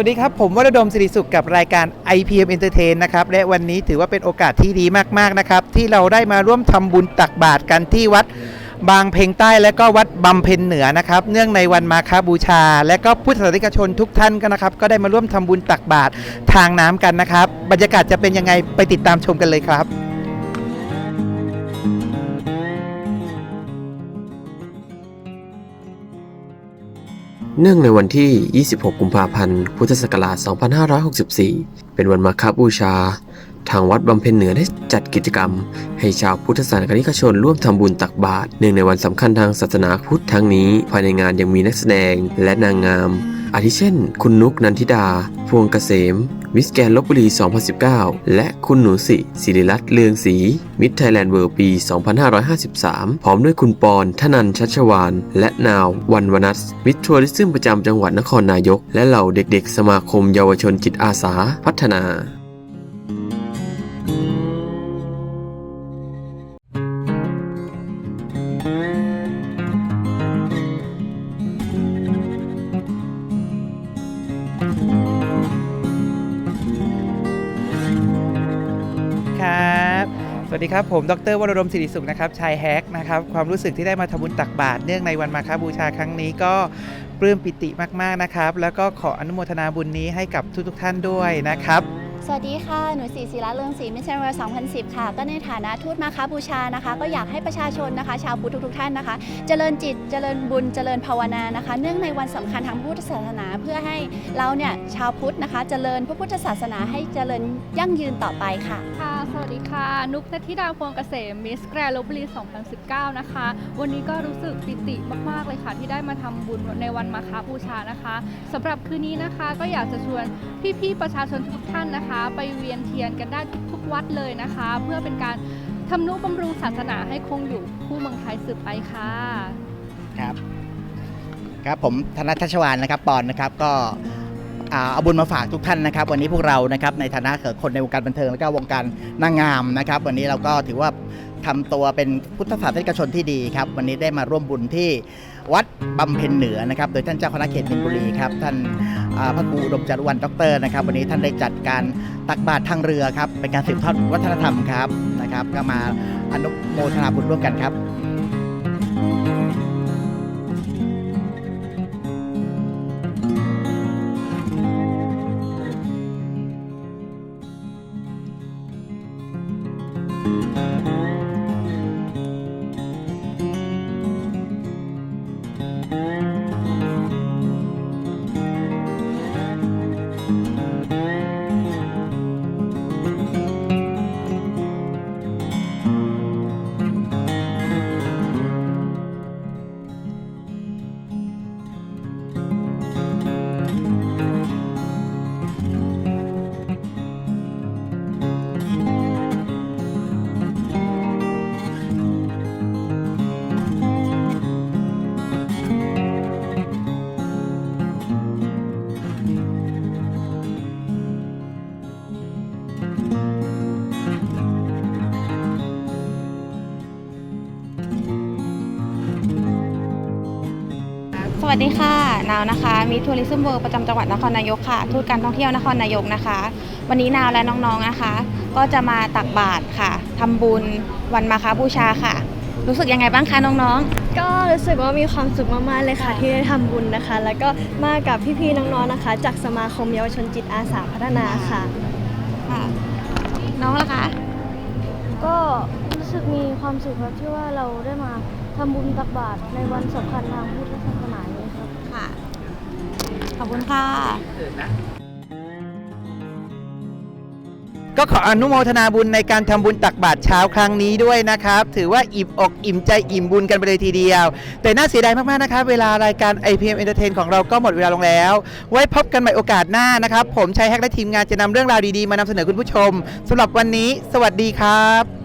วัสดีครับ ผมวรดมสิริสุขกับรายการ IPM Entertain นะครับ และวันนี้ถือว่าเป็นโอกาสที่ดีมากๆนะครับ ที่เราได้มาร่วมทำบุญตักบาตรกันที่วัดบางเพ็งใต้และก็วัดบำเพ็ญเหนือนะครับ เนื่องในวันมาคาบูชา และก็พุทธศาสนิกชนทุกท่านก็นะครับ ก็ได้มาร่วมทำบุญตักบาตรทางน้ำกันนะครับ บรรยากาศจะเป็นยังไงไปติดตามชมกันเลยครับ เนื่องในวันที่ 26 กุมภาพันธ์ พุทธศักราช 2564 เป็นวันมาฆบูชา ทางวัดบำเพ็ญเหนือได้จัดกิจกรรม ให้ชาวพุทธศาสนิกชนร่วมทำบุญตักบาตรเนื่องในวันสำคัญทางศาสนาพุทธทั้งนี้ ภายในงานยังมีนักแสดงและนางงาม อาทิเช่น คุณนุกนันทิดา พวงเกษม มิสแกนลบบุรี 2019 และคุณหนูสิศิริรัตน์เลืองศรี มิสไทยแลนด์เวิร์ปี 2553 พร้อมด้วยคุณปอนทนันชัชวาน และนาว วันวนัสมิสทัวริซึมประจำจังหวัดนครนายก และเหล่าเด็กๆ สมาคมเยาวชนจิตอาสา พัฒนา วัสดีครับ ผม ดรวรดมศิริสุขนะครับ ชายแฮกนะครับ ความรู้สึกที่ได้มาทำบุญตักบาตรเนื่องในวันมาฆบูชาครั้งนี้ก็ปลื้มปิติมาก ๆ นะครับ แล้วก็ขออนุโมทนาบุญนี้ให้กับทุก ๆ ท่านด้วยนะครับ สวัสดีค่ะ หนูสีศิระเรืองศรีมิชชันเวล2010 ค่ะ ก็ในฐานะทูตมาค้าบูชานะคะ ก็อยากให้ประชาชนนะคะ ชาวพุทธทุกๆท่านนะคะ เจริญจิต เจริญบุญ เจริญภาวนานะคะ เนื่องในวันสำคัญทางพุทธศาสนา เพื่อให้เราเนี่ยชาวพุทธนะคะ เจริญพระพุทธศาสนาให้เจริญยั่งยืนต่อไปค่ะ ค่ะ สวัสดีค่ะ นุกนัทธิดาพวงเกษม มิสแกรนลบบุรี 2019 นะคะ วันนี้ก็รู้สึกปิติมากๆเลยค่ะ ที่ได้มาทำบุญในวันมาฆบูชานะคะสำหรับคืนนี้นะคะ ก็อยากจะชวนพี่ๆประชาชนทุกท่านนะคะไปเวียนเทียนกันได้ทุกวัดเลยนะคะ เพื่อเป็นการทำนุบำรุงศาสนาให้คงอยู่คู่เมืองไทยสืบไปค่ะ ครับ ครับผมธนทัชวานนะครับปอนนะครับก็เอาบุญมาฝากทุกท่านนะครับ วันนี้พวกเรานะครับในฐานะคนในวงการบันเทิงและก็วงการนางงามนะครับ วันนี้เราก็ถือว่า ทำตัวเป็นพุทธศาสนิกชนที่ดีครับ วันนี้ได้มาร่วมบุญที่วัดบำเพ็ญเหนือนะครับ โดยท่านเจ้าคณะเขตมินบุรีครับท่านพระครูอุดมจารุวรรณด็อกเตอร์นะครับ วันนี้ท่านได้จัดการตักบาตรทางเรือครับ เป็นการสืบทอดวัฒนธรรมครับนะครับ ก็มาอนุโมทนาบุญร่วมกันครับ วัสดีค่ะ นาวนะคะ มีทัวริซึมเวิร์ประจำจังหวัดนครนายกค่ะ ทูตการท่องเที่ยวนครนายกนะคะ วันนี้นาวและน้องๆนะคะ ก็จะมาตักบาตรค่ะทำบุญวันมาคาบูชาค่ะ รู้สึกยังไงบ้างคะน้องก็รู้สึกว่ามีความสุขมากๆเลยค่ะ ที่ได้ทำบุญนะคะ แล้วก็มากับพี่ๆน้องๆนะคะ จากสมาคมเยาวชนจิตอาสาพัฒนาค่ะๆค่ะ น้องล่ะคะ ก็รู้สึกมีความสุขครับที่ว่าเราได้มา ทำบุญตักบาตรในวันสำคัญทางพุทธศาสนานี้ครับ ค่ะ ขอบคุณค่ะ ก็ขออนุโมทนาบุญในการทำบุญตักบาตรเช้าครั้งนี้ด้วยนะครับ ถือว่าอิ่มอกอิ่มใจอิ่มบุญกันไปเลยทีเดียว แต่น่าเสียดายมากๆนะครับ เวลารายการ IPM Entertain ของเราก็หมดเวลาลงแล้ว ไว้พบกันใหม่โอกาสหน้านะครับ ผมชัยแฮกและทีมงานจะนำเรื่องราวดีๆ มานำเสนอคุณผู้ชมสำหรับวันนี้ สวัสดีครับ